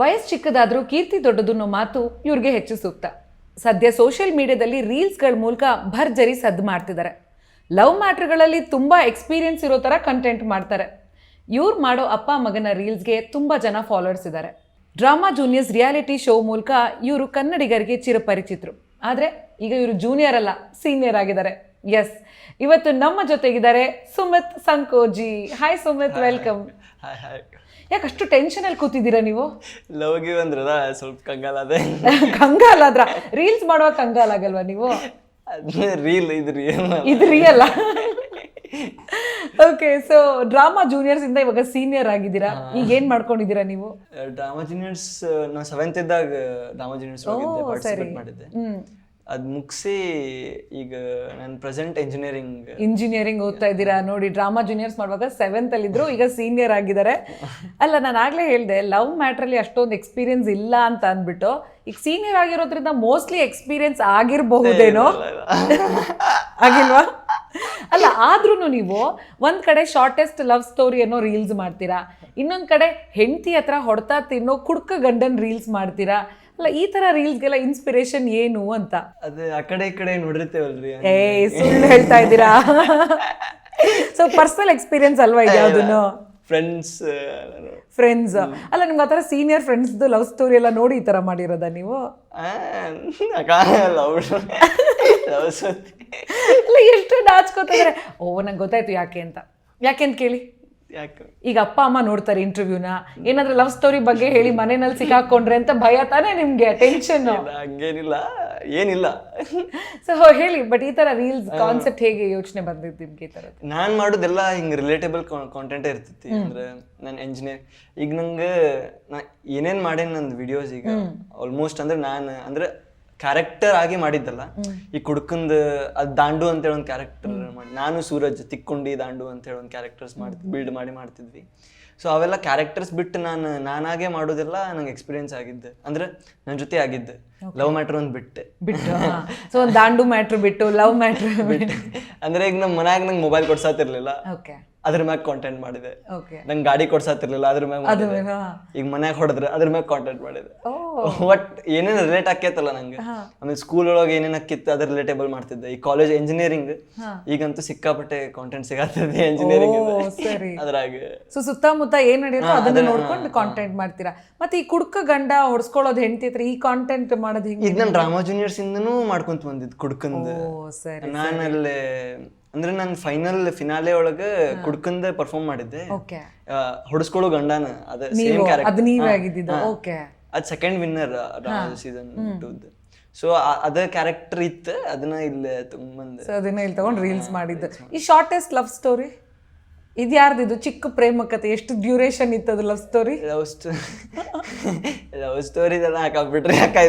ವಯಸ್ಸು ಚಿಕ್ಕದಾದ್ರೂ ಕೀರ್ತಿ ದೊಡ್ಡದನ್ನು ಮಾತು ಇವ್ರಿಗೆ ಹೆಚ್ಚು ಸೂಕ್ತ. ಸದ್ಯ ಸೋಷಿಯಲ್ ಮೀಡಿಯಾದಲ್ಲಿ ರೀಲ್ಸ್ಗಳ ಮೂಲಕ ಭರ್ಜರಿ ಸದ್ದು ಮಾಡ್ತಿದ್ದಾರೆ ಲವ್ ಮ್ಯಾಟ್ರ್ಗಳಲ್ಲಿ ತುಂಬ ಎಕ್ಸ್ಪೀರಿಯನ್ಸ್ ಇರೋ ಥರ ಕಂಟೆಂಟ್ ಮಾಡ್ತಾರೆ. ಇವ್ರು ಮಾಡೋ ಅಪ್ಪ ಮಗನ ರೀಲ್ಸ್ಗೆ ತುಂಬ ಜನ ಫಾಲೋವರ್ಸ್ ಇದ್ದಾರೆ ಡ್ರಾಮಾ ಜೂನಿಯರ್ಸ್ ರಿಯಾಲಿಟಿ ಶೋ ಮೂಲಕ ಇವರು ಕನ್ನಡಿಗರಿಗೆ ಚಿರಪರಿಚಿತರು. ಆದರೆ ಈಗ ಇವರು ಜೂನಿಯರ್ ಅಲ್ಲ ಸೀನಿಯರ್ ಆಗಿದ್ದಾರೆ. ಎಸ್ ಇವತ್ತು ನಮ್ಮ ಜೊತೆಗಿದ್ದಾರೆ Sumit Sankoji. Hi Sumit welcome hi hi ಯಾಕೆ ಅಷ್ಟು ಟೆನ್ಷನ್ ಅಲ್ಲಿ ಕೂತಿದ್ದೀರಾ ನೀವು? ಲವ್ ಗಿವ್ ಅಂದ್ರಲ್ಲ ಸ್ವಲ್ಪ ಕಂಗಾಲ ಕಂಗಾಲಾದ್ರ ಕಂಗಾಲ ಆದ್ರ? ರೀಲ್ಸ್ ಮಾಡುವಾಗ ಕಂಗಾಲ ಆಗಲ್ವಾ ನೀವು? ರೀಲ್ ಇದು ರಿಯಲ್ ಇದು real okay so drama juniors ಇಂದ ಇವಾಗ ಸೀನಿಯರ್ ಆಗಿದ್ದೀರಾ? ಈಗ ಏನ್ ಮಾಡ್ಕೊಂಡಿದ್ದೀರಾ ನೀವು? ಡ್ರಾಮಾ ಜೂನಿಯರ್ಸ್ ನಾ ಸೆವೆಂತ್ ಇದ್ದಾಗ ಡ್ರಾಮಾ ಜೂನಿಯರ್ಸ್ ಹೋಗಿದ್ದೆ ಪಾರ್ಟಿಸಿಪೇಟ್ ಮಾಡಿದ್ದೆ. ಅದ್ ಮುಗಿಸಿ ಈಗ ನಾನು ಪ್ರೆಸೆಂಟ್ ಇಂಜಿನಿಯರಿಂಗ್ ಇಂಜಿನಿಯರಿಂಗ್ ಓದ್ತಾ ಇದ್ದೀರಾ? ನೋಡಿ ಡ್ರಾಮಾ ಜೂನಿಯರ್ಸ್ ಮಾಡುವಾಗ ಸೆವೆಂತ್ ಅಲ್ಲಿ ಇದ್ರು ಈಗ ಸೀನಿಯರ್ ಆಗಿದ್ದಾರೆ. ಅಲ್ಲ ನಾನು ಆಗ್ಲೇ ಹೇಳ್ದೆ ಲವ್ ಮ್ಯಾಟ್ರಲ್ಲಿ ಅಷ್ಟೊಂದು ಎಕ್ಸ್ಪೀರಿಯನ್ಸ್ ಇಲ್ಲ ಅಂತ ಅಂದ್ಬಿಟ್ಟು ಈಗ ಸೀನಿಯರ್ ಆಗಿರೋದ್ರಿಂದ ಮೋಸ್ಟ್ಲಿ ಎಕ್ಸ್ಪೀರಿಯನ್ಸ್ ಆಗಿರಬಹುದೇನೋ? ಆಗಿಲ್ವಾ? ಅಲ್ಲ ಆದ್ರೂ ನೀವು ಒಂದ್ ಕಡೆ ಶಾರ್ಟೆಸ್ಟ್ ಲವ್ ಸ್ಟೋರಿ ಅನ್ನೋ ರೀಲ್ಸ್ ಮಾಡ್ತೀರಾ ಇನ್ನೊಂದ್ ಕಡೆ ಹೆಂಡತಿ ಹತ್ರ ಹೊಡ್ತಾ ತಿನ್ನೋ ಕುಡ್ಕ ಗಂಡನ್ ರೀಲ್ಸ್ ಮಾಡ್ತೀರಾ? ಅಲ್ಲ ಈ ತರ ರೀಲ್ಸ್ಗೆಲ್ಲ ಇನ್ಸ್ಪಿರೇಷನ್ ಏನು ಅಂತ? ಅದೇ ಆ ಕಡೆ ಈ ಕಡೆ ನೋಡಿರ್ತೇವಲ್ರಿ ಏ ಸುಳ್ಳು ಹೇಳ್ತಾ ಇದ್ದೀರಾ? ಸೊ ಪರ್ಸನಲ್ ಎಕ್ಸ್ಪೀರಿಯನ್ಸ್ ಅಲ್ವಾ ಇದು ಅದನ್ನು ಫ್ರೆಂಡ್ಸ್ ಫ್ರೆಂಡ್ಸ್ ಅಲ್ಲ ನಿಮ್ಗೆ ಆ ಥರ ಸೀನಿಯರ್ ಫ್ರೆಂಡ್ಸ್ದು ಲವ್ ಸ್ಟೋರಿ ಎಲ್ಲ ನೋಡಿ ಈ ಥರ ಮಾಡಿರೋದ ನೀವು? ಲವ್ ಲವ್ ಅಲ್ಲ ಎಷ್ಟು ನಾಚ್ಕೋತಿದ್ರೆ? ಓ ನಂಗೆ ಗೊತ್ತಾಯ್ತು ಯಾಕೆ ಅಂತ. ಯಾಕೆ ಅಂತ ಕೇಳಿ. ಈಗ ಅಪ್ಪ ಅಮ್ಮ ನೋಡ್ತಾರೆ ಇಂಟರ್ವ್ಯೂನ ಏನಾದ್ರೂ ಲವ್ ಸ್ಟೋರಿ ಬಗ್ಗೆ ಹೇಳಿ ಮನೆಯಲ್ಲಿ ಸಿಕ್ಕಾಕೊಂಡ್ರೆ ಅಂತ ಭಯ ತಾನೇ ನಿಮ್ಗೆ? ಟೆನ್ಷನ್ ಹಂಗೇನಿಲ್ಲ. ಏನಿಲ್ಲ. ಸೊ ಹೇಳಿ ಬಟ್ ಈ ತರ ರೀಲ್ಸ್ ಕಾನ್ಸೆಪ್ಟ್ ಹೇಗೆ ಯೋಚನೆ ಬಂದಿದ್ದು ನಿಮ್ಗೆ ಈ ತರ ನಾನ್ ಮಾಡೋದೆಲ್ಲ ಹಿಂಗ್ ರಿಲೇಟೇಬಲ್ ಕಾಂಟೆಂಟ್ ಇರ್ತೈತಿ. ಅಂದ್ರೆ ನಾನು ಎಂಜಿನಿಯರ್ ಈಗ ನಂಗೆ ನಾ ಏನೇನ್ ಮಾಡೇನ್ ನಂದು ವಿಡಿಯೋಸ್ ಈಗ? ಆಲ್ಮೋಸ್ಟ್ ಅಂದ್ರೆ ನಾನು ಅಂದ್ರೆ ಕ್ಯಾರೆಕ್ಟರ್ ಆಗಿ ಮಾಡಿದ್ದಲ್ಲ ಈ ಕುಡ್ಕಂದ್ ಅದ್ ದಾಂಡು ಅಂತ ಹೇಳಿ ಒಂದು ಕ್ಯಾರೆಕ್ಟರ್ ಮಾಡಿ. ನಾನು ಸೂರಜ್ ತಿಕ್ಕೊಂಡಿ ದಾಂಡು ಅಂತ ಹೇಳಿ ಒಂದು ಕ್ಯಾರೆಕ್ಟರ್ಸ್ ಮಾಡಿ ಬಿಲ್ಡ್ ಮಾಡಿ ಮಾಡ್ತಿದ್ವಿ. ಸೊ ಅವೆಲ್ಲ ಕ್ಯಾರೆಕ್ಟರ್ಸ್ ಬಿಟ್ಟು ನಾನು ನಾನಾಗೆ ಮಾಡೋದೆಲ್ಲ ನಂಗೆ ಎಕ್ಸ್ಪೀರಿಯನ್ಸ್ ಆಗಿದ್ದೆ. ಅಂದ್ರೆ ನನ್ನ ಜೊತೆ ಆಗಿದ್ದೆ. ಲವ್ ಮ್ಯಾಟರ್ ಒಂದು ಬಿಟ್ಟೆ. ಬಿಟ್ಟು ಸೊ ಒಂದು ದಾಂಡು ಮ್ಯಾಟ್ರ್ ಬಿಟ್ಟು ಲವ್ ಮ್ಯಾಟ್ರ್ ಬಿಟ್ಟು. ಅಂದ್ರೆ ಈಗ ನಮ್ಮ ಮನ್ಯಾಗ ನಂಗೆ ಮೊಬೈಲ್ ಕೊಡ್ಸಾತಿರ್ಲಿಲ್ಲ. ಓಕೆ ಅದ್ರ ಮ್ಯಾಗ ಕಾಂಟೆಂಟ್ ಮಾಡಿದೆ. ನಂಗೆ ಗಾಡಿ ಕೊಡ್ಸಾತಿರ್ಲಿಲ್ಲ ಅದ್ರ ಮ್ಯಾಗ ಈಗ ಮನ್ಯಾಗ ಹೊಡೆದ್ರೆ ಅದ್ರ ಮ್ಯಾಗ ಕಾಂಟೆಂಟ್ ಮಾಡಿದೆ. ಬಟ್ ಏನೇನು ರಿಲೇಟ್ ಆಕೈತಲ್ಲ ನಂಗೆ? ಆಮೇಲೆ ಸ್ಕೂಲ್ ಒಳಗೆ ಏನೇನು ಆಕಿತ್ತು ಅದ್ರ ರಿಲೇಟೇಬಲ್ ಮಾಡ್ತಿದ್ದೆ. ಈ ಕಾಲೇಜ್ ಇಂಜಿನಿಯರಿಂಗ್ ಈಗಂತೂ ಸಿಕ್ಕಾಪಟ್ಟೆ ಕಾಂಟೆಂಟ್ ಸಿಗತ್ತದೆ ಸರಿ. ಅದ್ರಾಗ. ಸೊ ಸುತ್ತಮುತ್ತ ಏನ್ ನಡೆಯುತ್ತೋ ಅದನ್ನ ನೋಡ್ಕೊಂಡು ಕಾಂಟೆಂಟ್ ಮಾಡ್ತೀರಾ? ಮತ್ತೆ ಈ ಕುಡ್ಕ ಗಂಡ ಹೊಡ್ಸ್ಕೊಳ್ಳೋದು ಹೆಂಡತಿ ಹತ್ರ ಈ ಕಾಂಟೆಂಟ್ ಮಾಡೋದು ಹೆಂಗೆ ಈಗ ನಾನು ಡ್ರಾಮಾ ಜೂನಿಯರ್ಸ್ ಇಂದನೂ ಮಾಡ್ಕೊಂತ ಬಂದಿದ್ದು ಕುಡ್ಕಂದು. ನಾನಲ್ಲೇ ಅಂದ್ರೆ ನಾನು ಫೈನಲ್ ಫಿನಾಲೆ ಒಳಗೆ ಕುಡ್ಕಂದ ಪರ್ಫಾರ್ಮ್ ಮಾಡಿದ್ದೆ. ಹೊಡಿಸ್ಕೊಳ್ಳೋ ಗಂಡನ ಅದ ಸೇಮ್ ಕ್ಯಾರೆಕ್ಟರ್ ಓಕೆ ಅದ್ ಸೆಕೆಂಡ್ ವಿನ್ನರ್ ಸೀಸನ್ ಟೂದ್ ಸೊ ಅದ ಕ್ಯಾರೆಕ್ಟರ್ ಇತ್ತು ಅದನ್ನ ಇಲ್ಲಿ ತುಂಬಂದ. ಸೊ ಅದನ್ನ ಇಲ್ಲಿ ತಗೊಂಡು ರೀಲ್ಸ್ ಮಾಡಿದ್ದು. ಈ ಶಾರ್ಟೆಸ್ಟ್ ಲವ್ ಸ್ಟೋರಿ ಇದು ಯಾರ್ದಿದು ಚಿಕ್ಕ ಪ್ರೇಮ ಕಥೆ ಎಷ್ಟು ಡ್ಯೂರೇಷನ್ ಇತ್ತು ಅದು love story love story love story ಎಲ್ಲ ಹಾಕಾಕ್ಬಿಟ್ರೆ ಯಾಕೆ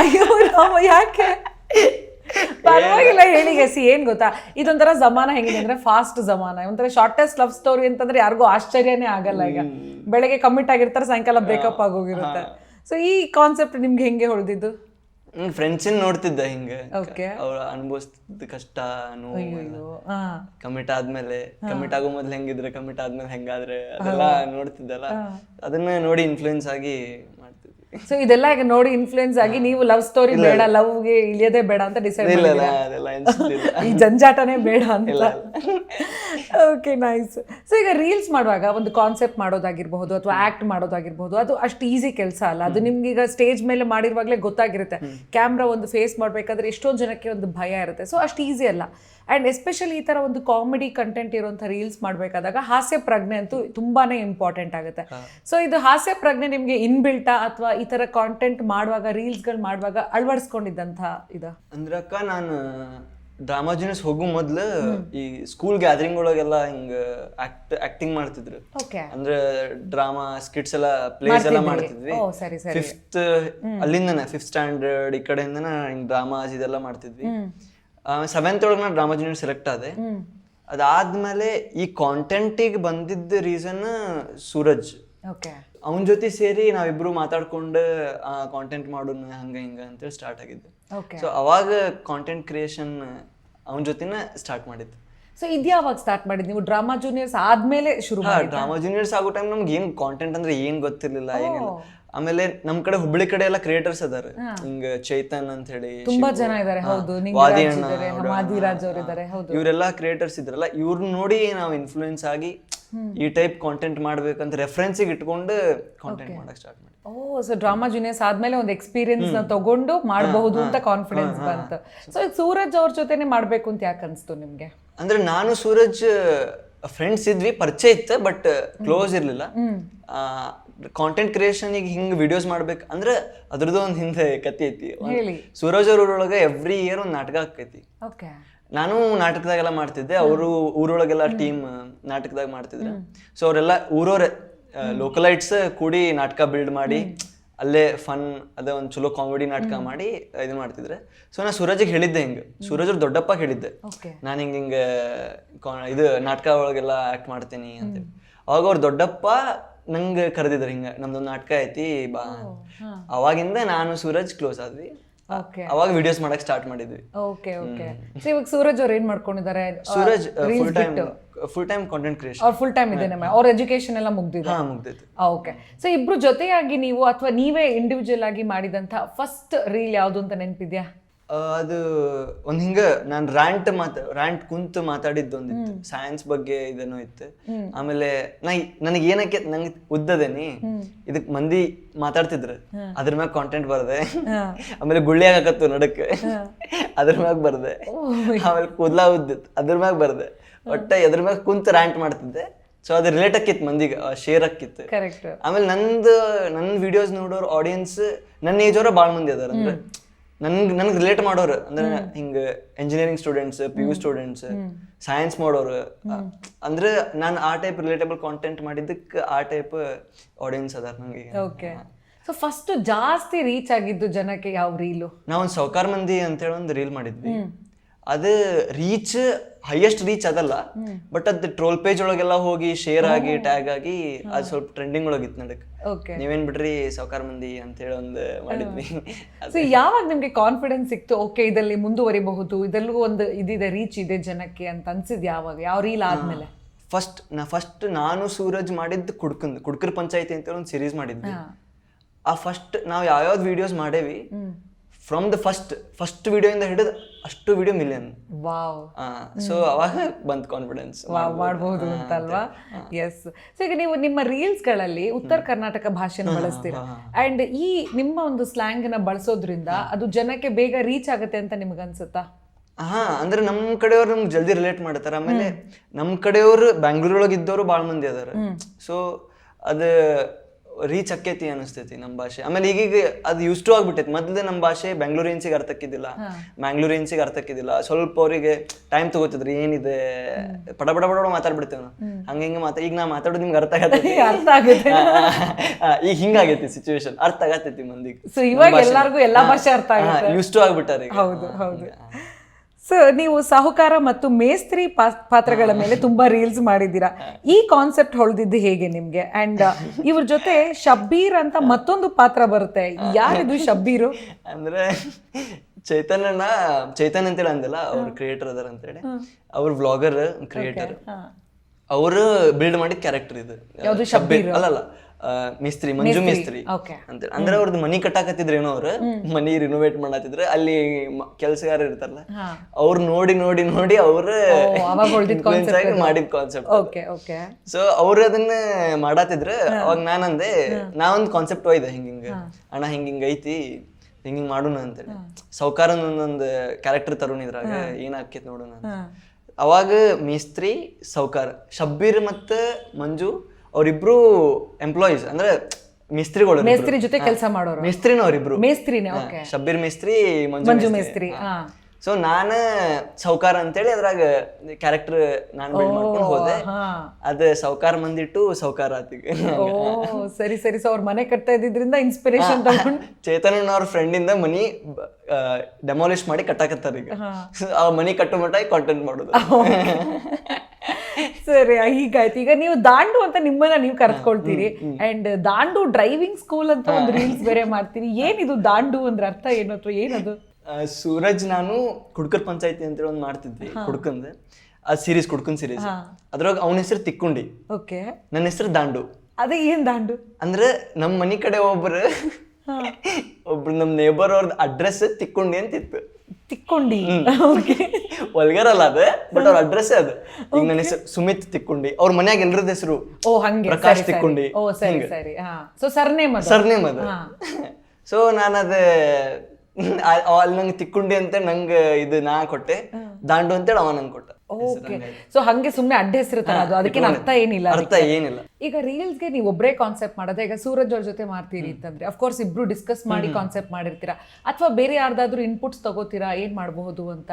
ಅಯ್ಯೋ ರಾಮ ಯಾಕೆ? ಪರವಾಗಿಲ್ಲ ಹೇಳಿ ಗೆಸಿ ಏನ್ ಗೊತ್ತಾ? ಇದೊಂಥರ ಜಮಾನ ಹೆಂಗಿದೆ ಅಂದ್ರೆ ಫಾಸ್ಟ್ ಜಮಾನ. ಒಂಥರ ಶಾರ್ಟೆಸ್ಟ್ ಲವ್ ಸ್ಟೋರಿ ಅಂತಂದ್ರೆ ಯಾರಿಗೂ ಆಶ್ಚರ್ಯನೇ ಆಗಲ್ಲ ಈಗ. ಬೆಳಗ್ಗೆ ಕಮಿಟ್ ಆಗಿರ್ತಾರೆ ಸಾಯಂಕಾಲ ಬ್ರೇಕಪ್ ಆಗೋಗಿರುತ್ತೆ. ಸೊ ಈ ಕಾನ್ಸೆಪ್ಟ್ ನಿಮ್ಗೆ ಹೆಂಗೆ ಹೊಳ್ದಿದ್ದು? ಫ್ರೆಂಡ್ಸಿನ್ ನೋಡ್ತಿದ್ದ ಹಿಂಗೆ. ಓಕೆ ಅವ್ರ ಅನುಭವಿಸ್ತಿದ್ದ ಕಷ್ಟ ನೋವು ಕಮಿಟ್ ಆದ್ಮೇಲೆ ಕಮಿಟ್ ಆಗೋ ಮೊದ್ಲು ಹೆಂಗಿದ್ರೆ ಕಮಿಟ್ ಆದ್ಮೇಲೆ ಹೆಂಗಾದ್ರೆ ಅದೆಲ್ಲ ನೋಡ್ತಿದ್ದಲ್ಲ. ಅದನ್ನ ನೋಡಿ ಇನ್ಫ್ಲೂಯೆನ್ಸ್ ಆಗಿ ಸೊ ಇದೆಲ್ಲ ಈಗ ನೋಡಿ ಇನ್ಫ್ಲೂಯೆನ್ಸ್ ಆಗಿ ನೀವು ಲವ್ ಸ್ಟೋರಿ ಬೇಡ ಲವ್ಗೆ ಇಳಿಯೋದೇ ಬೇಡ ಅಂತ ಡಿಸೈಡ್ ಅನ್ಸುತ್ತಿಲ್ಲ ಈ ಜಂಜಾಟನೇ ಬೇಡ ಅಂತ. ಓಕೆ ನೈಸ್ ಸೊ ಈಗ ರೀಲ್ಸ್ ಮಾಡುವಾಗ ಒಂದು ಕಾನ್ಸೆಪ್ಟ್ ಮಾಡೋದಾಗಿರ್ಬಹುದು ಅಥವಾ ಆಕ್ಟ್ ಮಾಡೋದಾಗಿರ್ಬಹುದು ಅದು ಅಷ್ಟು ಈಸಿ ಕೆಲಸ ಅಲ್ಲ. ಅದು ನಿಮ್ಗೆ ಈಗ ಸ್ಟೇಜ್ ಮೇಲೆ ಮಾಡಿರುವಾಗಲೇ ಗೊತ್ತಾಗಿರುತ್ತೆ. ಕ್ಯಾಮ್ರಾ ಒಂದು ಫೇಸ್ ಮಾಡಬೇಕಾದ್ರೆ ಎಷ್ಟೊಂದು ಜನಕ್ಕೆ ಒಂದು ಭಯ ಇರುತ್ತೆ. ಸೊ ಅಷ್ಟು ಈಸಿ ಅಲ್ಲ. ಆ್ಯಂಡ್ ಎಸ್ಪೆಷಲಿ ಈ ಥರ ಒಂದು ಕಾಮಿಡಿ ಕಂಟೆಂಟ್ ಇರುವಂಥ ರೀಲ್ಸ್ ಮಾಡಬೇಕಾದಾಗ ಹಾಸ್ಯ ಪ್ರಜ್ಞೆ ಅಂತೂ ತುಂಬಾನೇ ಇಂಪಾರ್ಟೆಂಟ್ ಆಗುತ್ತೆ. ಸೊ ಇದು ಹಾಸ್ಯ ಪ್ರಜ್ಞೆ ನಿಮಗೆ ಇನ್ಬಿಲ್ಟಾ ಅಥವಾ ಈ ಥರ ಕಾಂಟೆಂಟ್ ಮಾಡುವಾಗ ರೀಲ್ಸ್ಗಳು ಮಾಡುವಾಗ ಅಳವಡಿಸ್ಕೊಂಡಿದ್ದಂತ ಇದು? ಅಂದ್ರ ಅಕ್ಕ ನಾನು ಡ್ರಾಮಾ ಜೂನಿಯರ್ಸ್ ಹೋಗೋ ಮೊದ್ಲು ಈ ಸ್ಕೂಲ್ ಗ್ಯಾದರಿಂಗ್ ಒಳಗೆಲ್ಲ ಹಿಂಗ ಆಕ್ಟ್ ಆಕ್ಟಿಂಗ್ ಮಾಡ್ತಿದ್ರು. ಅಂದ್ರೆ ಡ್ರಾಮಾ ಸ್ಕಿಟ್ಸ್ ಎಲ್ಲ ಪ್ಲೇಸ್ ಎಲ್ಲ ಮಾಡ್ತಿದ್ವಿ. ಫಿಫ್ತ್ ಅಲ್ಲಿಂದನೇ ಫಿಫ್ತ್ ಸ್ಟ್ಯಾಂಡರ್ಡ್ ಈ ಕಡೆಯಿಂದನ ಹಿಂಗ್ ಡ್ರಾಮಾಸ್ ಇದೆಲ್ಲ ಮಾಡ್ತಿದ್ವಿ. ಸೆವೆಂತ್ ಒಳಗೆ ನಾನು ಡ್ರಾಮಾ ಜೂನಿಯರ್ ಸೆಲೆಕ್ಟ್ ಆದೆ ಅದಾದ್ಮೇಲೆ ಈ ಕಾಂಟೆಂಟಿಗೆ ಬಂದಿದ್ದ ರೀಸನ್ ಸೂರಜ್. ಓಕೆ ಅವನ ಜೊತೆ ಸೇರಿ ನಾವಿಬ್ರು ಮಾತಾಡ್ಕೊಂಡು ಕಾಂಟೆಂಟ್ ಮಾಡೋಣ ಹಂಗ ಹಿಂಗ ಅಂತೇಳಿ ಸ್ಟಾರ್ಟ್ ಆಗಿದ್ದು. ಸೊ ಅವಾಗ ಕಾಂಟೆಂಟ್ ಕ್ರಿಯೇಷನ್ ಅವನ ಜೊತೆನ ಸ್ಟಾರ್ಟ್ ಮಾಡಿದ್ದು. ಸೊ ಇದ್ಯಾವಾಗ ಸ್ಟಾರ್ಟ್ ಮಾಡಿದ್ ನೀವು ಡ್ರಾಮಾ ಜೂನಿಯರ್ಸ್ ಆದ್ಮೇಲೆ ಶುರು ಡ್ರಾಮಾ ಜೂನಿಯರ್ಸ್ ಆಗೋ ಟೈಮ್ ನಮ್ಗೆ ಏನ್ ಕಾಂಟೆಂಟ್ ಅಂದ್ರೆ ಏನ್ ಗೊತ್ತಿರಲಿಲ್ಲ ಏನಿಲ್ಲ. ಆಮೇಲೆ ನಮ್ ಕಡೆ ಹುಬ್ಳಿ ಕಡೆ ಎಲ್ಲ ಕ್ರಿಯೇಟರ್ಸ್ ಅದಾರ. ಹಿಂಗ ಚೈತನ್ ಅಂತ ಹೇಳಿ ತುಂಬಾ ಜನ ಇದಾರೆ ಹೌದು. ವಾದಿರಾಜ್ ಅವರು ಇದಾರೆ ಹೌದು. ಇವರೆಲ್ಲ ಕ್ರಿಯೇಟರ್ಸ್ ಇದ್ರಲ್ಲ ಇವ್ರನ್ನ ನೋಡಿ ನಾವು ಇನ್ಫ್ಲೂಯೆನ್ಸ್ ಆಗಿ ಈ ಟೈಪ್ ಕಾಂಟೆಂಟ್ ಮಾಡ್ಬೇಕಂತ ರೆಫರೆನ್ಸಿಗೆ ಇಟ್ಕೊಂಡು ಕಾಂಟೆಂಟ್ ಮಾಡಕ್ ಸ್ಟಾರ್ಟ್ ಮಾಡಿ ಓ ಸೊ ಡ್ರಾಮಾ ಜೂನಿಯರ್ಸ್ ಆದ್ಮೇಲೆ ಒಂದು ಎಕ್ಸ್ಪೀರಿಯನ್ಸ್ನ ತಗೊಂಡು ಮಾಡಬಹುದು ಅಂತ ಕಾನ್ಫಿಡೆನ್ಸ್ ಬಂತು. ಸೊ ಸೂರಜ್ ಅವ್ರ ಜೊತೆನೆ ಮಾಡ್ಬೇಕು ಅಂತ ಯಾಕೆ ಅನ್ಸ್ತು ನಿಮ್ಗೆ? ಅಂದ್ರೆ ನಾನು ಸೂರಜ್ ಫ್ರೆಂಡ್ಸ್ ಇದ್ವಿ ಪರಿಚಯ ಇತ್ತು ಬಟ್ ಕ್ಲೋಸ್ ಇರ್ಲಿಲ್ಲ. ಕಾಂಟೆಂಟ್ ಕ್ರಿಯೇಷನ್ ಈಗ ಹಿಂಗ್ ವಿಡಿಯೋಸ್ ಮಾಡ್ಬೇಕು ಅಂದ್ರೆ ಅದ್ರದ್ದು ಒಂದ್ ಹಿಂದೆ ಕತಿ ಐತಿ. ಸೂರಜ್ ಅವ್ರ ಊರೊಳಗೆ ಎವ್ರಿ ಇಯರ್ ಒಂದ್ ನಾಟಕ ಆಕೈತಿ ನಾನು ನಾಟಕದಾಗೆಲ್ಲ ಮಾಡ್ತಿದ್ದೆ. ಅವರು ಊರೊಳಗೆಲ್ಲ ಟೀಮ್ ನಾಟಕದಾಗ ಮಾಡ್ತಿದ್ರು. ಸೊ ಅವರೆಲ್ಲ ಊರವ್ರೆ ಲೋಕಲೈಟ್ಸ್ ಕೂಡಿ ನಾಟಕ ಬಿಲ್ಡ್ ಮಾಡಿ ಅಲ್ಲೇ ಫನ್ ಅದ ಒಂದ್ ಚಲೋ ಕಾಮಿಡಿ ನಾಟಕ ಮಾಡಿ ಇದು ಮಾಡ್ತಿದ್ರೆ. ಸೊ ನಾ ಸೂರಜ್ಗೆ ಹೇಳಿದ್ದೆ ಹಿಂಗ. ಸೂರಜ್ ಅವ್ರ ದೊಡ್ಡಪ್ಪ ಹೇಳಿದ್ದೆ. ನಾನು ಹಿಂಗ ಹಿಂಗ ಇದು ನಾಟಕ ಒಳಗೆಲ್ಲ ಆಕ್ಟ್ ಮಾಡ್ತೀನಿ ಅಂತೇಳಿ ಅವಾಗ ಅವ್ರ ದೊಡ್ಡಪ್ಪ ನಂಗೆ ಕರೆದಿದ್ರು ಹಿಂಗ ನಮ್ದೊಂದು ನಾಟಕ ಐತಿ ಬಾ ಅವಾಗಿಂದ ನಾನು ಸೂರಜ್ ಕ್ಲೋಸ್ ಆದ್ವಿ. ಅವಾಗ ವಿಡಿಯೋಸ್ ಮಾಡಕ್ ಸ್ಟಾರ್ಟ್ ಮಾಡಿದ್ವಿ. ಓಕೆ ಓಕೆ ಸೊ ಇವಾಗ ಸೂರಜ್ ಅವ್ರು ಏನ್ ಮಾಡ್ಕೊಂಡಿದ್ದಾರೆ Suraj full time full time content creation ಅವ್ರು ಫುಲ್ ಟೈಮ್ ಇದೆ ನಮ್ಮ ಅವ್ರ ಎಜುಕೇಶನ್ ಎಲ್ಲ ಮುಗ್ದಿದೆ? ಹಾ ಮುಗ್ದಿತ್ತು ಓಕೆ ಸೊ ಇಬ್ರು ಜೊತೆಯಾಗಿ ನೀವು ಅಥವಾ ನೀವೇ ಇಂಡಿವಿಜುವಲ್ ಆಗಿ ಮಾಡಿದಂತ ಫಸ್ಟ್ ರೀಲ್ ಯಾವ್ದು ಅಂತ ನೆನಪಿದ್ಯಾ? ಅದು ಒಂದ್ ಹಿಂಗ ನಾನ್ ರ್ಯಾಂಟ್ ಮಾತ ರ್ಯಾಂಟ್ ಕುಂತು ಮಾತಾಡಿದ್ದು ಒಂದಿತ್ತು. ಸೈನ್ಸ್ ಬಗ್ಗೆ ಇದನ್ನು ಇತ್ತು. ಆಮೇಲೆ ನಾ ನನಗೆ ಏನಕ್ಕೆ ನಂಗೆ ಉದ್ದದೇನಿ ಇದಕ್ ಮಂದಿ ಮಾತಾಡ್ತಿದ್ರು. ಅದ್ರ ಮ್ಯಾಗ ಕಾಂಟೆಂಟ್ ಬರ್ದೆ. ಆಮೇಲೆ ಗುಳ್ಳಿ ಆಗಕತ್ತು ನಡಕ್ಕೆ. ಅದ್ರ ಮ್ಯಾಗ ಬರ್ದೆ. ಆಮೇಲೆ ಕೂದ್ಲಾ ಉದ್ದಿತ್ತು. ಅದ್ರ ಮ್ಯಾಗ ಬರ್ದೆ. ಒಟ್ಟ ಎದ್ರ ಮ್ಯಾಗ ಕುಂತು ರ್ಯಾಂಟ್ ಮಾಡ್ತಿದ್ದೆ. ಸೊ ಅದ್ ರಿಲೇಟ್ ಆಕಿತ್ತು ಮಂದಿಗೆ ಶೇರ್ ಆಕಿತ್ತು ಆಮೇಲೆ ನಂದು ನನ್ನ ವಿಡಿಯೋಸ್ ನೋಡೋರು ಆಡಿಯನ್ಸ್ ನನ್ನ ಏಜ್ ಅವರ ಭಾಳ ಮಂದಿ ಅದಾರ ಅಂದ್ರೆ. ನನ್ಗೆ ನನ್ಗೆ ರಿಲೇಟ್ ಮಾಡೋರು. ಅಂದ್ರೆ ಹಿಂಗ engineering students P U students science ಮಾಡೋರು. ಅಂದ್ರೆ ನಾನು ಆ ಟೈಪ್ ರಿಲೇಟಬಲ್ ಕಾಂಟೆಂಟ್ ಮಾಡಿದ್ದಕ್ಕೆ ಆ ಟೈಪ್ ಆಡಿಯನ್ಸ್ ಅದಾರ ನಂಗೆ ಓಕೆ ಸೊ ಫಸ್ಟ್ ಜಾಸ್ತಿ ರೀಚ್ ಆಗಿದ್ದು ಜನಕ್ಕೆ ಯಾವ ರೀಲು ನಾವೊಂದು ಸೌಕಾರ ಮಂದಿ ಅಂತೇಳಿ ಒಂದು ರೀಲ್ ಮಾಡಿದ್ವಿ. ಅದು ರೀಚ್ ಹೈಯೆಸ್ಟ್ ರೀಚ್ ಅದಲ್ಲ ಬಟ್ ಅದ್ ಟ್ರೋಲ್ ಪೇಜ್ ಒಳಗೆಲ್ಲ ಹೋಗಿ ಶೇರ್ ಆಗಿ ಟ್ಯಾಗ್ ಆಗಿ ಅದು ಸ್ವಲ್ಪ ಟ್ರೆಂಡಿಂಗ್ ಒಳಗಿತ್ತು ನಡಕ್. ನೀವೇನ್ ಬಿಡ್ರಿ ಸಾವುಕಾರ ಮಂದಿ ಅಂತೇಳಿ ಒಂದು ಮಾಡಿದ್ವಿ. ಸೊ ಯಾವಾಗ ನಿಮ್ಗೆ ಕಾನ್ಫಿಡೆನ್ಸ್ ಸಿಕ್ತು? ಓಕೆ ಇದರಲ್ಲಿ ಮುಂದುವರಿಬಹುದು ಇದರಲ್ಲೂ ಒಂದು ಇದಿದೆ ರೀಚ್ ಇದೆ ಜನಕ್ಕೆ ಅಂತ ಅನ್ಸಿದ್ ಯಾವಾಗ? ಯಾವ ರೀಲ್ ಆದ್ಮೇಲೆ? ಫಸ್ಟ್ ನಾ ಫಸ್ಟ್ ನಾನು ಸೂರಜ್ ಮಾಡಿದ್ದು ಕುಡ್ಕಂದ್ ಕುಡ್ಕರ್ ಪಂಚಾಯತಿ ಅಂತ ಒಂದು ಸೀರೀಸ್ ಮಾಡಿದ್ವಿ. ಆ ಫಸ್ಟ್ ನಾವು ಯಾವ್ಯಾವ್ದು ವಿಡಿಯೋಸ್ ಮಾಡೇವಿ ಫ್ರಮ್ ದ ಫಸ್ಟ್ ಫಸ್ಟ್ ವಿಡಿಯೋಯಿಂದ ಹಿಡಿದು ಅಷ್ಟು ವಿಡಿಯೋ ಮಿಲಿಯನ್ ವಾವ್ ಸೊ ಅವಾಗ ಬಂತ್ ಕಾನ್ಫಿಡೆನ್ಸ್ ವಾವ್ ಮಾಡಬಹುದು ಅಂತ ಅಲ್ವಾ ಎಸ್ ಸೊ ಈಗ ನೀವು ನಿಮ್ಮ ರೀಲ್ಸ್ಗಳಲ್ಲಿ ಉತ್ತರ ಕರ್ನಾಟಕ ಭಾಷೆನ ಬಳಸ್ತೀರಾ? ಅಂಡ್ ಈ ನಿಮ್ಮ ಒಂದು ಸ್ಲ್ಯಾಂಗ್ನ ಬಳಸೋದ್ರಿಂದ ಅದು ಜನಕ್ಕೆ ಬೇಗ ರೀಚ್ ಆಗುತ್ತೆ ಅಂತ ನಿಮ್ಗೆ ಅನ್ಸುತ್ತಾ? ಹಾ ಅಂದ್ರೆ ನಮ್ ಕಡೆಯವ್ರು ನಮ್ಗೆ ಜಲ್ದಿ ರಿಲೇಟ್ ಮಾಡ್ತಾರ. ಆಮೇಲೆ ನಮ್ ಕಡೆಯವ್ರು ಬ್ಯಾಂಗ್ಳೂರ್ ಒಳಗೆ ಇದ್ದವರು ಭಾಳ ಮಂದಿ ಅದಾರ. ಸೊ ಅದ ರೀಚ್ ಹಕ್ಕೈತಿ ಅನಿಸ್ತೈತಿ ನಮ್ಮ ಭಾಷೆ. ಆಮೇಲೆ ಈಗೀಗ ಅದು ಯೂಸ್ ಟು ಆಗ್ಬಿಟ್ಟೈತಿ. ಮೊದಲೇ ನಮ್ಮ ಭಾಷೆ ಬೆಂಗಳೂರಿಯನ್ಸಿಗೆ ಅರ್ಥಕ್ಕಿದ್ದಿಲ್ಲ ಮ್ಯಾಂಗ್ಳೂರಿಯನ್ಸಿಗೆ ಅರ್ಥಕ್ಕಿದ್ದಿಲ್ಲ ಸ್ವಲ್ಪ ಅವರಿಗೆ ಟೈಮ್ ತಗೋತಿದ್ರಿ ಏನಿದೆ? ಪಡ ಪಡ ಪಡ ಮಾತಾಡ್ಬಿಡ್ತೇವೆ ನಾವು. ಹಂಗ ಹಿಂಗ ಮಾತಾ ಈಗ ನಾ ಮಾತಾಡೋದು ನಿಮ್ಗೆ ಅರ್ಥ ಆಗತ್ತೆ ಅರ್ಥ ಆಗುತ್ತೆ. ಈಗ ಹಿಂಗಾಗೈತಿ ಸಿಚುವೇಶನ್ ಅರ್ಥ ಆಗತ್ತೈತಿ ಮಂದಿಗೆ. ಸೊ ಇವಾಗ ಎಲ್ಲರಿಗೂ ಎಲ್ಲಾ ಭಾಷೆ ಅರ್ಥ ಆಗುತ್ತೆ. ಯೂಸ್ ಟು ಆಗ್ಬಿಟ್ಟಾರೆ ಹೌದು ಹೌದು. ಸೊ ನೀವು ಸಾಹುಕಾರ ಮತ್ತು ಮೇಸ್ತ್ರಿ ಪಾತ್ರಗಳ ಮೇಲೆ ತುಂಬಾ ರೀಲ್ಸ್ ಮಾಡಿದ್ದೀರಾ. ಈ ಕಾನ್ಸೆಪ್ಟ್ ಹೊಳೆದಿದ್ದು ಹೇಗೆ ನಿಮ್ಗೆ? ಅಂಡ್ ಇವ್ರ ಜೊತೆ ಶಬ್ಬೀರ್ ಅಂತ ಮತ್ತೊಂದು ಪಾತ್ರ ಬರುತ್ತೆ. ಯಾರಿದು ಶಬ್ಬೀರು? ಅಂದ್ರೆ ಚೈತನ್ಯನ ಚೈತನ್ಯ ಅಂತೇಳಿ ಅಂದಲ್ಲ ಅವ್ರ ಕ್ರಿಯೇಟರ್ ಅದಾರ ಅಂತೇಳಿ. ಅವ್ರ ವ್ಲಾಗರ್ ಕ್ರಿಯೇಟರ್ ಅವರು ಬಿಲ್ಡ್ ಮಾಡಿದ ಕ್ಯಾರೆಕ್ಟರ್ ಇದು. ಅಲ್ಲ ಆ, ಮಿಸ್ತ್ರಿ ಮಂಜು ಮಿಸ್ತ್ರಿ. ಅಂತ ಅಂದ್ರೆ. ಅವ್ರದ್ದು ಮನಿ ಕಟ್ಟಾಕತ್ತಿದ್ರೇನೋ ಅವ್ರು. ಮನಿ ರಿನೋವೇಟ್ ಮಾಡತ್ತಿದ್ರೆ ಅಲ್ಲಿ ಕೆಲಸಗಾರ ಇರ್ತಾರಲ್ಲ ಅವ್ರ ನೋಡಿ ನೋಡಿ ನೋಡಿ ಅವ್ರ ಮಾಡಿದ ಕಾನ್ಸೆಪ್ಟ್ ಸೊ ಅವ್ರ ಅದನ್ನ ಮಾಡತ್ತಿದ್ರು ಅವಾಗ ನಾನಂದೆ ನಾ ಒಂದ್ ಕಾನ್ಸೆಪ್ಟ್ ಒಯ್ದೆ ಹಿಂಗ ಹಿಂಗ. ಅಣ್ಣ ಹಿಂಗ ಹಿಂಗ ಐತಿ ಹಿಂಗ ಹಿಂಗ್ ಮಾಡೋಣ ಅಂತೇಳಿ. ಸೌಕಾರ ಒಂದೊಂದು ಕ್ಯಾರೆಕ್ಟರ್ ತರೋಣ ಇದ್ರಾಗ ಏನ್ ಆಕೇತ್ ನೋಡೋಣ. ಅವಾಗ ಮೇಸ್ತ್ರಿ ಸೌಕಾರ. ಶಬ್ಬೀರ್ ಮತ್ತ ಮಂಜು ಅವ್ರಿಬ್ರು ಎಂಪ್ಲಾಯೀಸ್ ಅಂದ್ರೆ ಮಿಸ್ತ್ರಿಗಳು. ಮೇಸ್ತ್ರಿ ಜೊತೆ ಕೆಲಸ ಮಾಡೋರು. ಮೇಸ್ತ್ರಿನೂ ಅವರಿಬ್ರು. ಮೇಸ್ತ್ರಿನೇ ಓಕೆ. ಶಬ್ಬೀರ್ ಮೇಸ್ತ್ರಿ ಮಂಜು ಮಂಜು ಮೇಸ್ತ್ರಿ. ಹಾ. ಸೊ ನಾನ ಸೌಕಾರ ಅಂತೇಳಿ ಅದ್ರಾಗ ಕ್ಯಾರೆಕ್ಟರ್ ನಾನ್ ಬಿಲ್ಡ್ ಮಾಡ್ಕೊಂಡು ಹೋದೆ. ಹಾ. ಅದ ಸೌಕಾರ ಮಂದಿಟ್ಟು ಸೌಕಾರ ಆತಿಗೆ. ಓ ಸರಿ ಸರಿ. ಸೊ ಅವ್ರ ಮನೆ ಕಟ್ತಾ ಇದ್ದಿದ್ರಿಂದ ಇನ್ಸ್ಪಿರೇಷನ್ ತಗೊಂಡು ಚೇತನ್ ಅವ್ರ ಫ್ರೆಂಡ್ ಇಂದ ಮನಿ ಡೆಮಾಲಿಷ್ ಮಾಡಿ ಕಟ್ಟಾಕತ್ತಾರ ಈಗ. ಆ ಮನಿ ಕಟ್ಟೋ ಮಟ್ಟ ಕಾಂಟೆಂಟ್ ಮಾಡೋದು. ಸರಿ ಹೀಗಾಯ್ತು. ಈಗ ನೀವು ದಾಂಡು ಅಂತ ನಿಮ್ಮನ್ನ ನೀವು ಕರೆಸ್ಕೊಳ್ತೀರಿ ಅಂಡ್ ದಾಂಡು ಡ್ರೈವಿಂಗ್ ಸ್ಕೂಲ್ ಅಂತ ಒಂದು ರೀಲ್ಸ್ ಬೇರೆ ಮಾಡ್ತೀರಿ. ಏನಿದು ದಾಂಡು ಅಂದ್ರೆ ಅರ್ಥ ಏನು ಅಥವಾ ಏನದು? ಸೂರಜ್ ನಾನು ಕುಡ್ಕರ್ ಪಂಚಾಯತಿ ಅಂತ ಒಂದು ಮಾಡ್ತಿದ್ವಿ ಕುಡ್ಕಂದ್. ಆ ಸೀರೀಸ್ ಕುಡ್ಕೊಂಡ್ ಸೀರೀಸ್ ಅದ್ರಾಗ ಅವನ ಹೆಸರು ತಿಕ್ಕುಂಡಿ. ಓಕೆ. ನನ್ನ ಹೆಸರು ದಾಂಡು. ಅದೇ ಏನ್ ದಾಂಡು? ಅಂದ್ರೆ ನಮ್ಮ ಮನಿ ಕಡೆ ಒಬ್ರು ಒಬ್ರು ನಮ್ಮ ನೇಬರ್ ಅವ್ರದ್ದು ಅಡ್ರೆಸ್ ತಿಕ್ಕೊಂಡಿ ಅಂತ ಇತ್ತು. ತಿಕ್ಕೊಂಡಿ. ಓಕೆ ಒಲ್ಗರಲ್ಲ ಅದು ಬಟ್ ಅವ್ರ ಅಡ್ರೆಸ್ ಅದು. ಈಗ ನನ್ನ ಹೆಸರು ಸುಮಿತ್ ತಿಕ್ಕೊಂಡಿ. ಅವ್ರ ಮನ್ಯಾಗ ಎಲ್ರದ ಹೆಸರು ಓ ಹಂಗೆ. ಪ್ರಕಾಶ್. ತಿಕ್ಕೊಂಡಿ. ಓ ಸರಿ ಸರಿ. ಹಾ. ಸೊ ಸರ್ನೇಮ್ ಅದು. ಸರ್ನೇಮ್ ಅದು. ಸೊ ನಾನು ಅದ ಅಲ್ಲಿ ನಂಗೆ ತಿಕ್ಕೊಂಡಿ ಅಂತ ನಂಗೆ ಇದು ನಾ ಕೊಟ್ಟೆ. ದಾಂಡು ಅಂತೇಳಿ ಅವ ನಂಗೆ ಕೊಟ್ಟ. ಓಕೆ ಸೊ ಹಂಗೆ ಸುಮ್ಮನೆ ಅಡ್ಡ ಹೆಸರು ತರ ಅದು ಅದಕ್ಕೆ ಅರ್ಥ ಏನಿಲ್ಲ ಅರ್ಥ ಏನಿಲ್ಲ. ಈಗ ರೀಲ್ಸ್ಗೆ ನೀವು ಒಬ್ಬರೇ ಕಾನ್ಸೆಪ್ಟ್ ಮಾಡೋದೇ ಈಗ ಸೂರಜ್ ಅವ್ರ ಜೊತೆ ಮಾಡ್ತೀರಿ ಅಂತಂದ್ರೆ ಅಫ್ಕೋರ್ಸ್ ಇಬ್ರು ಡಿಸ್ಕಸ್ ಮಾಡಿ ಕಾನ್ಸೆಪ್ಟ್ ಮಾಡಿರ್ತೀರಾ? ಅಥವಾ ಬೇರೆ ಯಾರ್ದಾದ್ರೂ ಇನ್ಪುಟ್ಸ್ ತಗೋತೀರಾ? ಏನ್ ಮಾಡಬಹುದು ಅಂತ?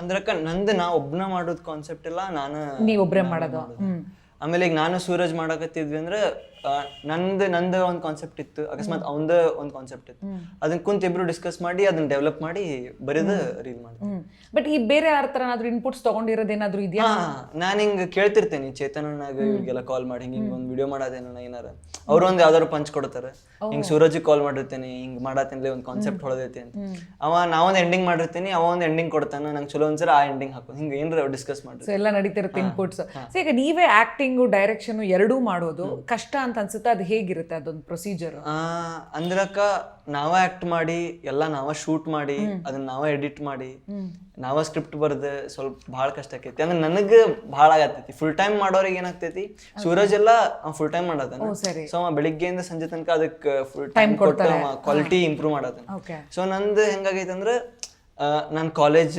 ಅಂದ್ರಕ್ಕ ನಂದು ನಾ ಒಬ್ನ ಮಾಡೋದು ಕಾನ್ಸೆಪ್ಟ್ ಇಲ್ಲ ನಾನು ನೀವೊಬ್ರೇ ಮಾಡೋದು. ಆಮೇಲೆ ಈಗ ನಾನು ಸೂರಜ್ ಮಾಡಕತ್ತಿದ್ವಿ ಅಂದ್ರೆ ನಂದು ನಂದು ಒಂದು ಕಾನ್ಸೆಪ್ಟ್ ಇತ್ತು. ಅಕಸ್ಮಾತ್ ಅವಂದ ಒಂದು ಕಾನ್ಸೆಪ್ಟ್ ಇತ್ತು. ಅದನ್ನ ಕುಂತ ಇಬ್ರು ಡಿಸ್ಕಸ್ ಮಾಡಿ ಅದನ್ನ ಡೆವಲಪ್ ಮಾಡಿ ಬರೆದು ರೀಲ್ ಮಾಡಿ ಹ್ಮ್. ಬಟ್ ಈ ಬೇರೆ ಯಾರ ತರ ಏನಾದ್ರು ಇನ್ಪುಟ್ಸ್ ತಗೊಂಡಿರೋದೇನಾದ್ರೂ ಇದೆಯಾ? ನಾನು ಹಿಂಗ ಕೇಳ್ತಿರ್ತೇನೆ. ಚೇತನನಾಗ ಇವ್ರಿಗೆಲ್ಲ ಕಾಲ್ ಮಾಡಿ ಹಿಂಗ ಹಿಂಗ ಒಂದು ವಿಡಿಯೋ ಮಾಡೋದೇನ ಏನಾರ. ಅವ್ರು ಒಂದು ಯಾವ್ದಾದ್ರು ಪಂಚ್ ಕೊಡ್ತಾರೆ. ಹಿಂಗ್ ಸೂರಜ್ ಕಾಲ್ ಮಾಡಿರ್ತೇನೆ ಹಿಂಗ್ ಮಾಡತ್ತೇನೆ ಒಂದು ಕಾನ್ಸೆಪ್ಟ್ ಹೊಡೆದೈತಿ ಅಂತ. ಅವ ನಾವೊಂದು ಎಂಡಿಂಗ್ ಮಾಡಿರ್ತೀನಿ ಅವ ಒಂದು ಎಂಡಿಂಗ್ ಕೊಡ್ತಾನೆ ನಂಗೆ ಚಲೋ ಒಂದ್ಸರ ಆ ಎಂಡಿಂಗ್ ಹಾಕು. ಹಿಂಗ ಏನ್ರ ಡಿಸ್ಕಸ್ ಮಾಡಿ ಎಲ್ಲ ನಡೀತಿರುತ್ತೆ ಇನ್ಪುಟ್ಸ್ ಈಗ ನೀವೇ ಆಕ್ಟಿಂಗು ಡೈರೆಕ್ಷನ್ ಎರಡೂ ಮಾಡೋದು ಕಷ್ಟ ಅಂತ ಅನ್ಸುತ್ತೆ ಅದು ಹೇಗಿರುತ್ತೆ ಅದೊಂದು ಪ್ರೊಸೀಜರ್ ಆ ಅಂದ್ರಕ್ಕ ನಾವ ಆಕ್ಟ್ ಮಾಡಿ ಎಲ್ಲ ನಾವ ಶೂಟ್ ಮಾಡಿ ಅದನ್ನ ನಾವ ಎಡಿಟ್ ಮಾಡಿ ನಾವ ಸ್ಕ್ರಿಪ್ಟ್ ಬರ್ದ ಸ್ವಲ್ಪ ಭಾಳ ಕಷ್ಟ ಆಕೈತಿ. ಅಂದ್ರೆ ನನಗ ಭಾಳ ಆಗತೈತಿ. ಫುಲ್ ಟೈಮ್ ಮಾಡೋರಿಗೆ ಏನಾಗ್ತೈತಿ? ಸೂರಜ್ ಎಲ್ಲ ಫುಲ್ ಟೈಮ್ ಮಾಡತಾನ. ಸರಿ. ಸೊ ಬೆಳಿಗ್ಗೆಯಿಂದ ಸಂಜೆ ತನಕ ಅದಕ್ಕೆ ಫುಲ್ ಟೈಮ್ ಕೊಟ್ಟು ಕ್ವಾಲಿಟಿ ಇಂಪ್ರೂವ್ ಮಾಡತಾನ. ಸೊ ನಂದು ಹೆಂಗಾಗೈತೆ ಅಂದ್ರೆ ನನ್ನ ಕಾಲೇಜ್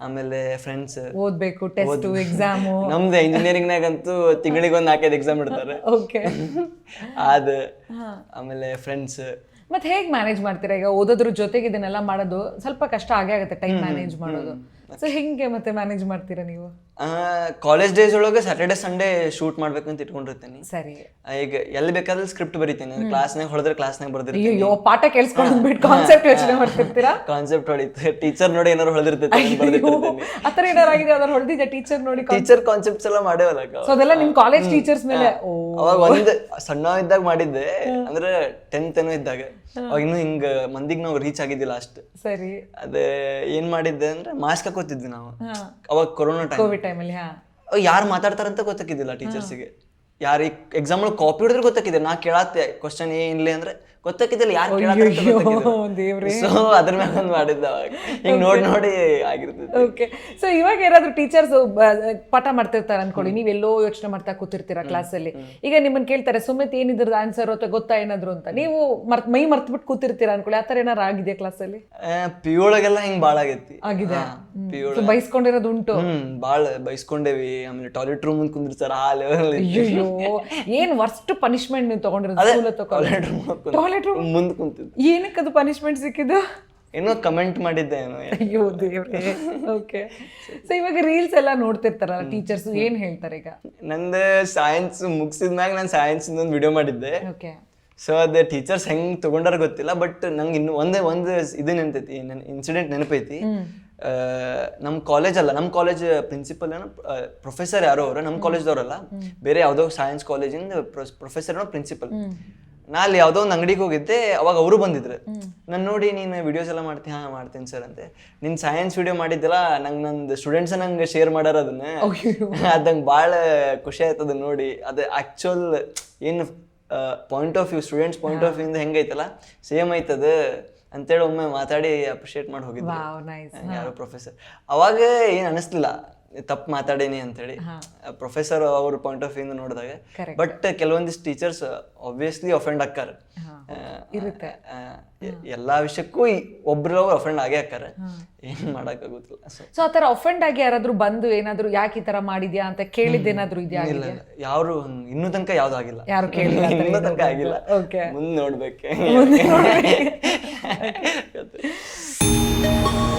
ಆಮೇಲೆ ಫ್ರೆಂಡ್ಸ್ ಓದ್ಬೇಕು ಟೆಸ್ಟ್ ಎಕ್ಸಾಮ್ ನಮ್ದು ಇಂಜಿನಿಯರಿಂಗ್ನಾಗಂತೂ ತಿಂಗಳಿಗೆ ಒಂದ್ ನಾಲ್ಕೈದು ಎಕ್ಸಾಮ್ ಇಡ್ತಾರೆ. ಓಕೆ ಅದ ಆಮೇಲೆ ಫ್ರೆಂಡ್ಸ್ ಮತ್ತೆ ಹೇಗೆ ಮ್ಯಾನೇಜ್ ಮಾಡ್ತೀರಾ? ಈಗ ಓದೋದ್ರ ಜೊತೆಗೆ ಇದನ್ನೆಲ್ಲ ಮಾಡೋದು ಸ್ವಲ್ಪ ಕಷ್ಟ ಆಗೇ ಆಗುತ್ತೆ ಟೈಮ್ ಮ್ಯಾನೇಜ್ ಮಾಡೋದು. ಸೊ ಹೆಂಗೆ ಮತ್ತೆ ಮ್ಯಾನೇಜ್ ಮಾಡ್ತೀರಾ ನೀವು? ಕಾಲೇಜ್ ಡೇಸ್ ಒಳಗೆ ಸ್ಯಾಟರ್ಡೆ ಸಂಡೇ ಶೂಟ್ ಮಾಡ್ಬೇಕಂತ ಇಟ್ಕೊಂಡಿರ್ತೀನಿ. ಸರಿ. ಆ, ಈಗ ಎಲ್ಲಿ ಬೇಕಾದ್ರೆ ಸ್ಕ್ರಿಪ್ಟ್ ಬರಿತೀನಿ. ಕ್ಲಾಸ್ನಾಗ ಹೊಡೆದ್ರೆ ಕ್ಲಾಸ್ನಾಗ ಬರ್ದಿರ್ತೀನಿ. ಅಯ್ಯೋ ಪಾಠ ಕೇಳಿಸ್ಕೊಂಡು ಬಿಟ್ಟು ಕಾನ್ಸೆಪ್ಟ್ ಯೋಚನೆ ಮಾಡ್ತಿರ್ತೀರಾ? ಕಾನ್ಸೆಪ್ಟ್ ಹೊಡಿತು. ಟೀಚರ್ ನೋಡಿ ಏನಾರು ಹೊಡೆದಿರ್ತೈತೆ ಬರ್ದಿರ್ತೀನಿ ಏನಾರು ಆಗಿದೆ? ಅದನ್ನ ಹೊಡೆದಿದ್ದೆ ಟೀಚರ್ ನೋಡಿ ಟೀಚರ್ ಕಾನ್ಸೆಪ್ಟ್ಸ್ ಎಲ್ಲ ಮಾಡೇವಲ್ಲ. ಸೊ ಅದೆಲ್ಲ ನಿಮ್ ಕಾಲೇಜ್ ಟೀಚರ್ಸ್ ಮೇಲೆ? ಅವಾಗ ಒಂದ್ ಸಣ್ಣ ಇದ್ದಾಗ ಮಾಡಿದ್ದೆ ಅಂದ್ರೆ ಟೆಂತ್ ಏನೋ ಇದ್ದಾಗ. ಅವಾಗ ಇನ್ನೂ ಹಿಂಗ ಮಂದಿಗೆ ನಾವು ರೀಚ್ ಆಗಿದ್ದಿಲ್ಲ ಅಷ್ಟು. ಸರಿ. ಅದೇ ಏನ್ ಮಾಡಿದ್ದೆ ಅಂದ್ರೆ ಮಾಸ್ಕ್ ಹಾಕೋತಿದ್ವಿ ನಾವು. ಅವಾಗ ಕೊರೋನಾ ಟೈಮ್ ಕೋವಿಡ್ ಟೈಮಲ್ಲಿ ಹಾ. ಯಾರು ಮಾತಾಡ್ತಾರಂತ ಗೊತ್ತಾಕಿದ್ದಿಲ್ಲ ಟೀಚರ್ಸಿಗೆ ಯಾರು ಎಕ್ಸಾಮ್ ಕಾಪಿ ಹೊಡೆದ್ರೆ ಗೊತ್ತಾಕಿದೆ ನಾ ಕೇಳತ್ತೆ ಕ್ವಶನ್ ಏನಿಲ್ಲ ಅಂದ್ರೆ ಗೊತ್ತಾಕಿದ್ದಿಲ್ಲ ಯಾರು. ಸೊ ಅದ್ರ ಮೇಲೆ ಒಂದು ಮಾಡಿದ್ದ ಹಿಂಗ್ ನೋಡಿ ನೋಡಿ ಆಗಿರ್ತದೆ ಓಕೆ ಸೊ ಇವಾಗ ಯಾರಾದ್ರೂ ಟೀಚರ್ಸ್ ಪಾಠ ಮಾಡ್ತಿರ್ತಾರೆ ಅನ್ಕೊಳ್ಳಿ. ನೀವೆಲ್ಲೋ ಯೋಚನೆ ಮಾಡ್ತಾ ಕೂತಿರ್ತೀರಾ ಕ್ಲಾಸಲ್ಲಿ ಈಗ ನಿಮ್ಮನ್ನ ಕೇಳ್ತಾರೆ ಸುಮಿತ್ ಏನಿದ್ರ ಆನ್ಸರ್ ಅಥವಾ ಗೊತ್ತಾ ಏನಾದ್ರು ಅಂತ? ನೀವು ಮರ್ತ್ ಮೈ ಮರ್ತ್ಬಿಟ್ಟು ಕೂತಿರ್ತೀರ ಅನ್ಕೊಳ್ಳಿ. ಆತರ ಏನಾರ ಆಗಿದೆ ಕ್ಲಾಸಲ್ಲಿ ಪಿ ಒಳಗೆಲ್ಲ ಹಿಂಗ್ ಬಾಳ ಆಗೈತಿ. ಆಗಿದೆ. ಪಿ ಒಳಗೆ. ಬೈಸ್ಕೊಂಡಿರೋದು ಉಂಟು. ಹ್ಮ್ ಬಾಳ ಬೈಸ್ಕೊಂಡೇವಿ. ಆಮೇಲೆ ಟಾಯ್ಲೆಟ್ ರೂಮ್ ಮುಂದೆ ಕುಂದಿರ್ತಾರ ಆ ಲೆವೆಲ್ ಅಯ್ಯೋ ಏನ್ ವರ್ಸ್ಟ್ ಪನಿಷ್ಮೆಂಟ್ ನೀವು ತಗೊಂಡಿರೋದು? ಟಾಯ್ಲೆಟ್ ರೂಮ್ ಟಾಯ್ಲೆಟ್ ಮುಂದ್ ಕುಂತಿದ್ದು. ಏನಕ್ಕೆ ಅದು ಪನಿಷ್ಮೆಂಟ್ ಸಿಕ್ಕಿದ್ದು? ಏನೋ ಕಮೆಂಟ್ ಮಾಡಿದ್ದೆ ಏನೋ. ಅಯ್ಯೋ ದೇವ್ರೆ. ಓಕೆ ಸೊ ಇವಾಗ ರೀಲ್ಸ್ ಎಲ್ಲ ನೋಡ್ತಿರ್ತಾರಲ್ಲ ಟೀಚರ್ಸ್ ಏನ್ ಹೇಳ್ತಾರೆ ಈಗ? ನಂದು ಸೈನ್ಸ್ ಮುಗಿಸಿದ್ಮ್ಯಾಗ ನಾನು ಸೈನ್ಸ್ ಒಂದು ವಿಡಿಯೋ ಮಾಡಿದ್ದೆ. ಓಕೆ ಸೊ ಅದೇ ಟೀಚರ್ಸ್ ಹೆಂಗ್ ತಗೊಂಡಾರ ಗೊತ್ತಿಲ್ಲ ಬಟ್ ನಂಗೆ ಇನ್ನು ಒಂದೇ ಒಂದು ಇದು ನೆನಪೈತಿ ನನ್ನ ಇನ್ಸಿಡೆಂಟ್ ನೆನಪೈತಿ. ನಮ್ಮ ನಮ್ ಕಾಲೇಜ್ ಅಲ್ಲ ನಮ್ಮ ಕಾಲೇಜ್ ಪ್ರಿನ್ಸಿಪಲ್ ಏನೋ ಪ್ರೊಫೆಸರ್ ಯಾರೋ ಅವರು ನಮ್ಮ ಕಾಲೇಜ್ದವ್ರಲ್ಲ ಬೇರೆ ಯಾವುದೋ ಸೈನ್ಸ್ ಕಾಲೇಜಿಂದ ಪ್ರೊಫೆಸರ್ ಏನೋ ಪ್ರಿನ್ಸಿಪಲ್ ನಾ ಅಲ್ಲಿ ಯಾವುದೋ ಒಂದು ಅಂಗಡಿಗೆ ಹೋಗಿದ್ದೆ ಅವಾಗ ಅವರು ಬಂದಿದ್ರು. ನಾನು ನೋಡಿ ನೀನು ವಿಡಿಯೋಸ್ ಎಲ್ಲ ಮಾಡ್ತೀನಿ ಹಾ ಮಾಡ್ತೀನಿ ಸರ್ ಅಂತೆ. ನಿನ್ ಸೈನ್ಸ್ ವಿಡಿಯೋ ಮಾಡಿದ್ದಲ್ಲ ನಂಗೆ ನಂದು ಸ್ಟೂಡೆಂಟ್ಸ್ ನಂಗೆ ಶೇರ್ ಮಾಡ್ಯಾರ ಅದನ್ನ. ಅದಂಗ್ ನಂಗೆ ಭಾಳ ಖುಷಿ ಆಯ್ತು ಅದನ್ನ ನೋಡಿ. ಅದು ಆ್ಯಕ್ಚುಲ್ ಏನು point of view students point of view ಇಂದ ಹೆಂಗೈತಲ್ಲ ಸೇಮ್ ಐತದ ಅಂತೇಳಿ ಒಮ್ಮೆ ಮಾತಾಡಿ ಅಪ್ರಿಷಿಯೇಟ್ ಮಾಡಿ ಹೋಗಿದ್ದೆ ಯಾರೋ ಪ್ರೊಫೆಸರ್ ಅವಾಗ ಏನು ಅನಿಸ್ಲಿಲ್ಲ. ತಪ್ಪು ಮಾತಾಡೇನಿ ಅಂತೇಳಿ ಪ್ರೊಫೆಸರ್ ಅವ್ರ ಪಾಯಿಂಟ್ ಆಫ್ ವ್ಯೂ ನೋಡಿದಾಗ ಬಟ್ ಕೆಲವೊಂದಿಷ್ಟು ಟೀಚರ್ಸ್ ಆಬ್ವಿಯಸ್ಲಿ ಅಫೆಂಡ್ ಇರುತ್ತೆ. ಎಲ್ಲಾ ವಿಷಯಕ್ಕೂ ಒಬ್ರು ಅಫೆಂಡ್ ಆಗೇ ಆಕ್ಕಾರ ಏನ್ ಮಾಡಕ್ಕಾಗುತ್ತಿಲ್ಲ ಸೊ ಸೊ ಆತರ ಅಫೆಂಡ್ ಆಗಿ ಯಾರಾದ್ರೂ ಬಂದು ಏನಾದ್ರು ಯಾಕೆ ಈ ತರ ಮಾಡಿದ್ಯಾ ಅಂತ ಕೇಳಿದ್ದೇನಾದ್ರೂ ಇದೆಯಾ ಇಲ್ಲ ಯಾರು ಇನ್ನೂ ತನಕ ಯಾವ್ದು ಆಗಿಲ್ಲ. ಯಾರು ಕೇಳಿಲ್ಲ ಇನ್ನೂ ತನಕ ಆಗಿಲ್ಲ. ಮುಂದೆ ನೋಡ್ಬೇಕು.